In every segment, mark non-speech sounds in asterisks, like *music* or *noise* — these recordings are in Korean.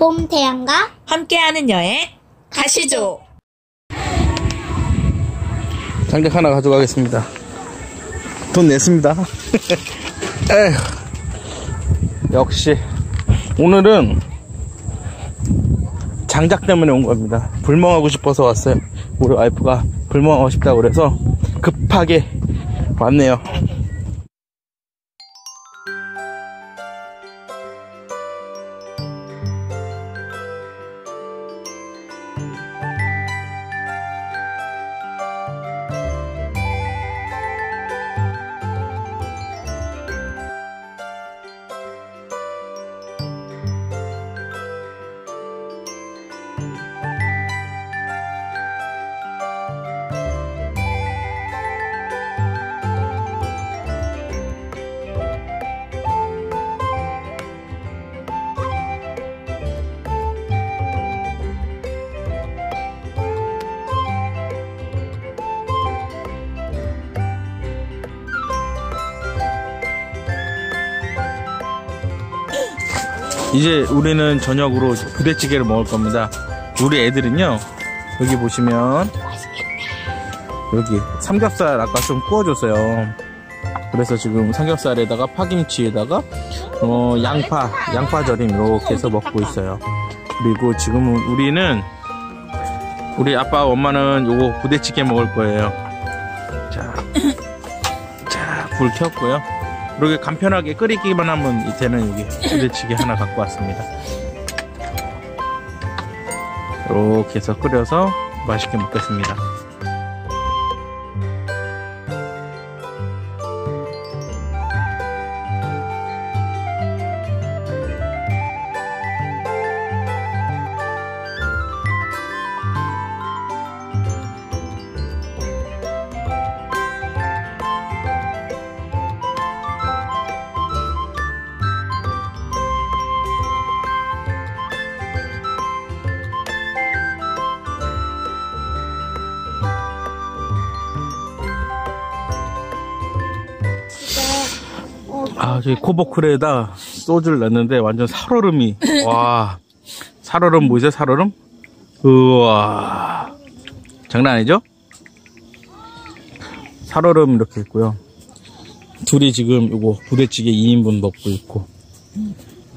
봄 태양과 함께하는 여행 가시죠. 장작 하나 가져가겠습니다. 돈 냈습니다. *laughs* 에휴. 역시 오늘은 장작 때문에 온 겁니다. 불멍하고 싶어서 왔어요. 우리 와이프가 불멍하고 싶다고 그래서 급하게 왔네요. 이제 우리는 저녁으로 부대찌개를 먹을 겁니다. 우리 애들은요, 여기 보시면, 여기 삼겹살 아까 좀 구워줬어요. 그래서 지금 삼겹살에다가 파김치에다가, 어, 양파, 양파 절임 이렇게 해서 먹고 있어요. 그리고 지금은 우리는, 우리 아빠, 엄마는 요거 부대찌개 먹을 거예요. 자, 자, 불 켰고요. 이렇게 간편하게 끓이기만 하면 이제는 여기 부대찌개 하나 갖고 왔습니다. 이렇게 해서 끓여서 맛있게 먹겠습니다. 아, 저기 코보클에다 소주를 넣었는데 완전 살얼음이. 와. 살얼음 보이세요? 살얼음? 우와. 장난 아니죠? 살얼음 이렇게 있고요. 둘이 지금 요거 부대찌개 2인분 먹고 있고.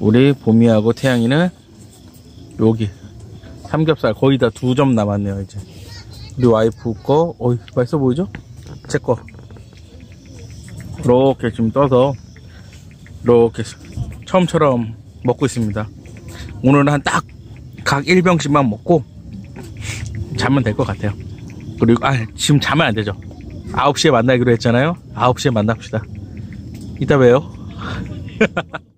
우리 봄이하고 태양이는 여기 삼겹살 거의 다 두 점 남았네요, 이제. 우리 와이프 거, 어이, 맛있어 보이죠? 제 거. 이렇게 지금 떠서 이렇게 처음처럼 먹고 있습니다. 오늘은 한 딱 각 1병씩만 먹고 자면 될 것 같아요. 그리고 아 지금 자면 안 되죠. 9시에 만나기로 했잖아요. 9시에 만납시다. 이따 봬요. *laughs*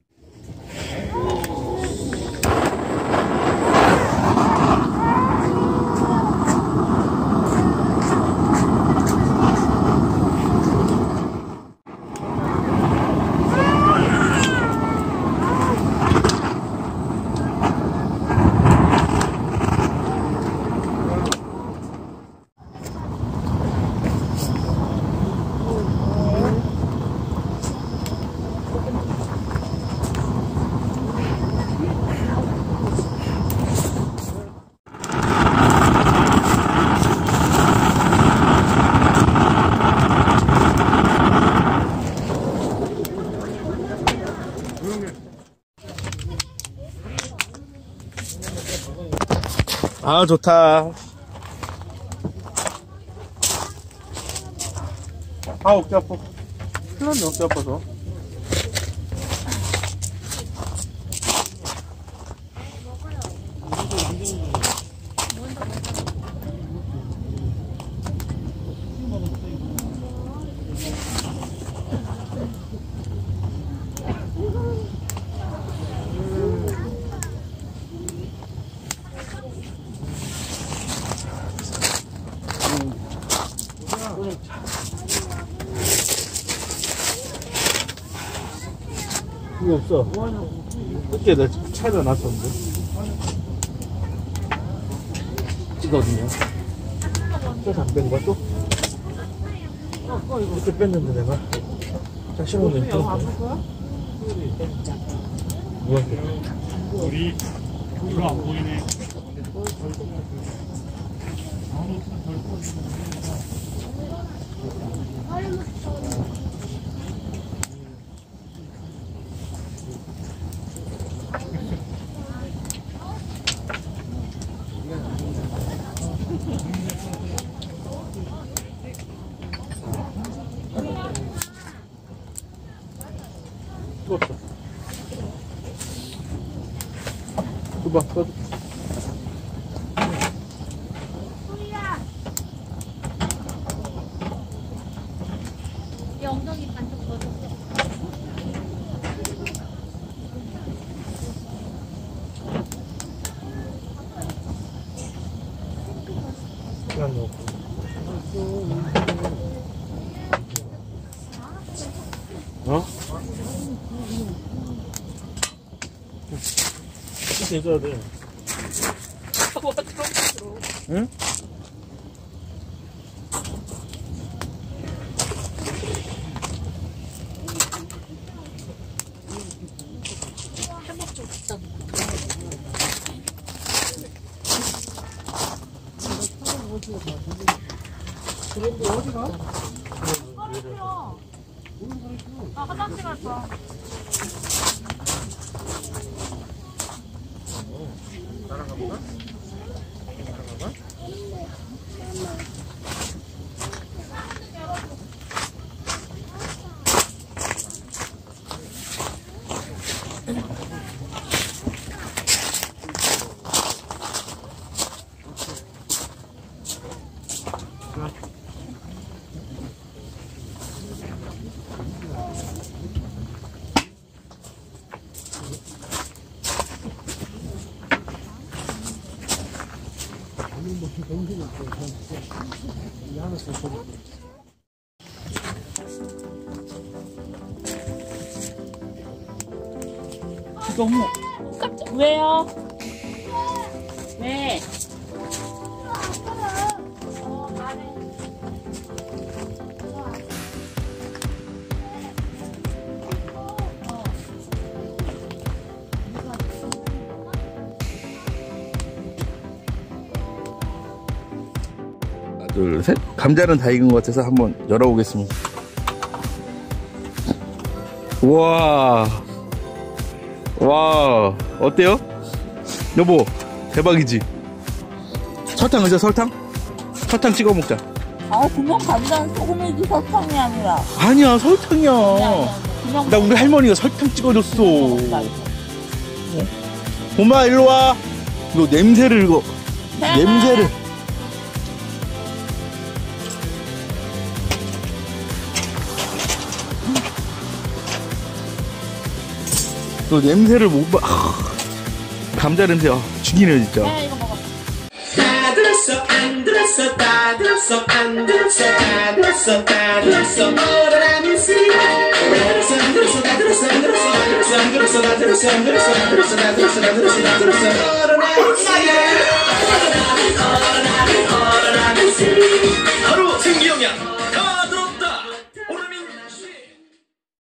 아 좋다. 아 어깨 아파. 큰일 났네 어깨 아파서. 이거 없어. 그때 내 차에다 놨었는데. 이거든요. 또안 뺀 거야, 또? 이렇게 뺐는데, 내가. 자, 신호는 또. 누구한테? 봐, 엉덩이 반쪽 넣어 어? 해줘야 돼. 응? 나 화장실 갈 거야. 따라가볼까? 너무 깜짝 왜요? 왜? 둘, 셋. 감자는 다 익은 것 같아서 한번 열어보겠습니다. 와, 와, 어때요? 여보, 대박이지? 설탕 넣자, 설탕? 설탕 찍어 먹자. 아, 그냥 간장 소금이지 설탕이 아니라. 아니야, 설탕이야. 그냥 나 우리 할머니가 설탕 찍어줬어. 먹는다, 엄마, 일로 와. 너 냄새를, 이거, 냄새를. 또 냄새를 못 봐. 아, 감자 냄새 아, 죽이네 진짜. 에이, 이거 먹어. 다 들었어 안 들었어 다 들었어 안 들었어 다 들었어 다 들었어 뭐라는 소리 다 들었어 안 들었어 다 들었어 안 들었어 다 들었어 안 들었어 다 들었어 안 들었어 다 들었어 다 들었어 다 들었어 다 들었어 뭐라는 소리 뭐라는 뭐라는 소리 하루 생기형이